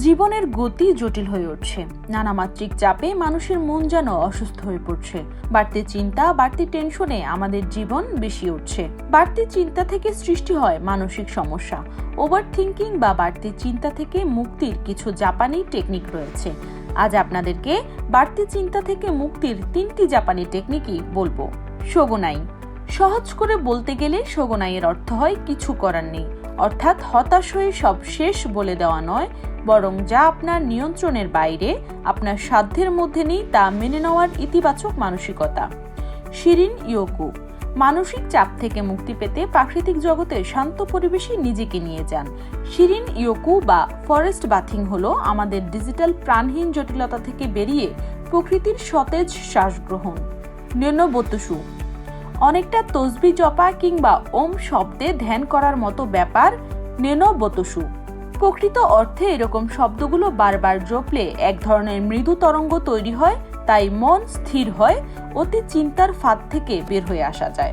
জীবনের গতি জটিল হয়ে উঠছে। নানামাত্রিক চাপে মানুষের মন যেন অসুস্থ হয়ে পড়ছে। বাড়তি চিন্তা, বাড়তি টেনশনে আমাদের জীবন বেশি উঠছে। বাড়তি চিন্তা থেকে সৃষ্টি হয় মানসিক সমস্যা। ওভার থিঙ্কিং বা বাড়তি চিন্তা থেকে মুক্তির কিছু জাপানি টেকনিক রয়েছে। আজ আপনাদেরকে বাড়তি চিন্তা থেকে মুক্তির তিনটি জাপানি টেকনিকই বলব। শোগোনাই। সহজ করে বলতে গেলে শোগোনাইয়ের অর্থ হয় কিছু করার নেই। অর্থাৎ হতাশ হয়ে সব শেষ বলে দেওয়া নয় বরং যা আপনার নিয়ন্ত্রণের বাইরে, আপনার সাধ্যের মধ্যে নেই তা মেনে নেওয়ার ইতিবাচক মানসিকতা। শিরিন ইয়োকু, মানসিক চাপ থেকে মুক্তি পেতে প্রাকৃতিক জগতে শান্ত পরিবেশে নিজেকে নিয়ে যান। শিরিন ইয়োকু বা ফরেস্ট বাথিং হলো আমাদের ডিজিটাল প্রাণহীন জটিলতা থেকে বেরিয়ে প্রকৃতির সতেজ শ্বাস গ্রহণ নেনবতুসু অনেকটা তসবি জপা কিংবা ওম শব্দে ধ্যান করার মতো ব্যাপার নেনবতসু প্রকৃত অর্থে এরকম শব্দগুলো বারবার জপলে এক ধরনের মৃদু তরঙ্গ তৈরি হয়, তাই মন স্থির হয়, অতি চিন্তার ফাঁদ থেকে বের হয়ে আসা যায়।